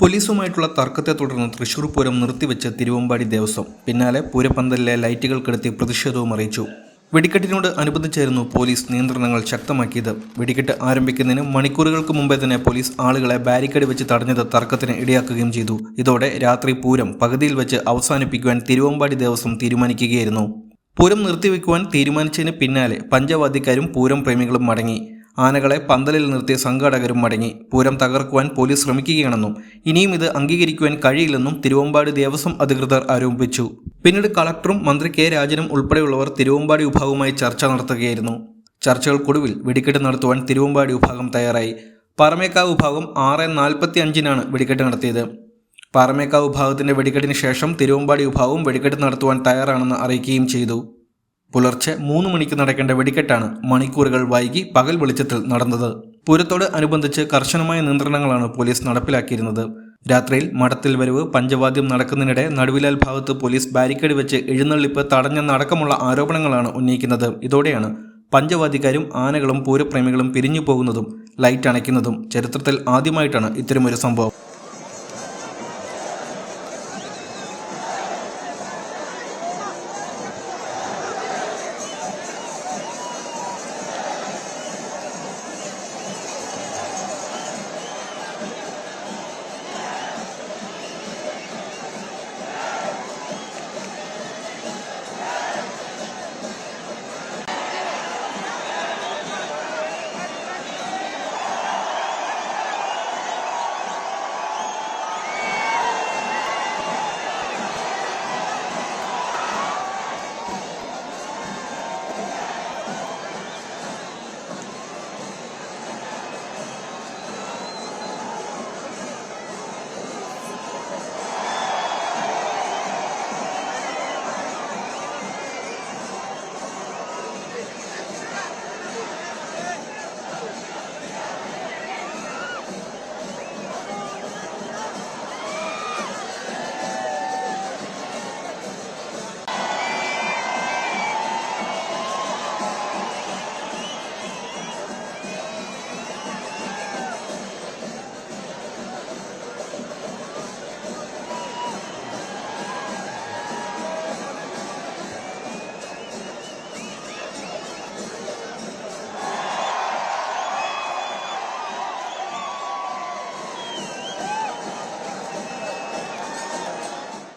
പോലീസുമായിട്ടുള്ള തർക്കത്തെ തുടർന്ന് തൃശൂർ പൂരം നിർത്തിവെച്ച് തിരുവമ്പാടി ദേവസ്വം. പിന്നാലെ പൂരപ്പന്തലിലെ ലൈറ്റുകൾ കെടുത്തി പ്രതിഷേധവും അറിയിച്ചു. വെടിക്കെട്ടിനോട് അനുബന്ധിച്ചായിരുന്നു പോലീസ് നിയന്ത്രണങ്ങൾ ശക്തമാക്കിയത്. വെടിക്കെട്ട് ആരംഭിക്കുന്നതിന് മണിക്കൂറുകൾക്ക് മുമ്പേ തന്നെ പോലീസ് ആളുകളെ ബാരിക്കേഡ് വെച്ച് തടഞ്ഞത് തർക്കത്തിന് ഇടയാക്കുകയും ചെയ്തു. ഇതോടെ രാത്രി പൂരം പകുതിയിൽ വെച്ച് അവസാനിപ്പിക്കുവാൻ തിരുവമ്പാടി ദേവസ്വം തീരുമാനിക്കുകയായിരുന്നു. പൂരം നിർത്തിവെക്കുവാൻ തീരുമാനിച്ചതിന് പിന്നാലെ പഞ്ചവാദിക്കാരും പൂരം പ്രേമികളും മടങ്ങി. ആനകളെ പന്തലിൽ നിർത്തിയ സംഘാടകരും മടങ്ങി. പൂരം തകർക്കുവാൻ പോലീസ് ശ്രമിക്കുകയാണെന്നും ഇനിയും ഇത് അംഗീകരിക്കുവാൻ കഴിയില്ലെന്നും തിരുവമ്പാടി ദേവസ്വം അധികൃതർ ആരോപിച്ചു. പിന്നീട് കളക്ടറും മന്ത്രി കെ രാജനും ഉൾപ്പെടെയുള്ളവർ തിരുവമ്പാടി വിഭാഗവുമായി ചർച്ച നടത്തുകയായിരുന്നു. ചർച്ചകൾക്കൊടുവിൽ വെടിക്കെട്ട് നടത്തുവാൻ തിരുവമ്പാടി വിഭാഗം തയ്യാറായി. പാറമേക്കാവ് വിഭാഗം ആറ് നാൽപ്പത്തി അഞ്ചിനാണ് വെടിക്കെട്ട് നടത്തിയത്. പാറമേക്കാവ് വിഭാഗത്തിന്റെ വെടിക്കെട്ടിന് ശേഷം തിരുവമ്പാടി വിഭാഗവും വെടിക്കെട്ട് നടത്തുവാൻ തയ്യാറാണെന്ന് അറിയിക്കുകയും ചെയ്തു. പുലർച്ചെ മൂന്ന് മണിക്ക് നടക്കേണ്ട വെടിക്കെട്ടാണ് മണിക്കൂറുകൾ വൈകി പകൽ വെളിച്ചത്തിൽ നടന്നത്. പൂരത്തോട് അനുബന്ധിച്ച് കർശനമായ നിയന്ത്രണങ്ങളാണ് പോലീസ് നടപ്പിലാക്കിയിരുന്നത്. രാത്രിയിൽ മഠത്തിൽ വരവ് പഞ്ചവാദ്യം നടക്കുന്നതിനിടെ നടുവിലാൽ ഭാഗത്ത് പോലീസ് ബാരിക്കേഡ് വെച്ച് എഴുന്നള്ളിപ്പ് തടഞ്ഞെന്നടക്കമുള്ള ആരോപണങ്ങളാണ് ഉന്നയിക്കുന്നത്. ഇതോടെയാണ് പഞ്ചവാദിക്കാരും ആനകളും പൂരപ്രേമികളും പിരിഞ്ഞു പോകുന്നതും ലൈറ്റ് അണയ്ക്കുന്നതും ചരിത്രത്തിൽ ആദ്യമായിട്ടാണ് ഇത്തരമൊരു സംഭവം.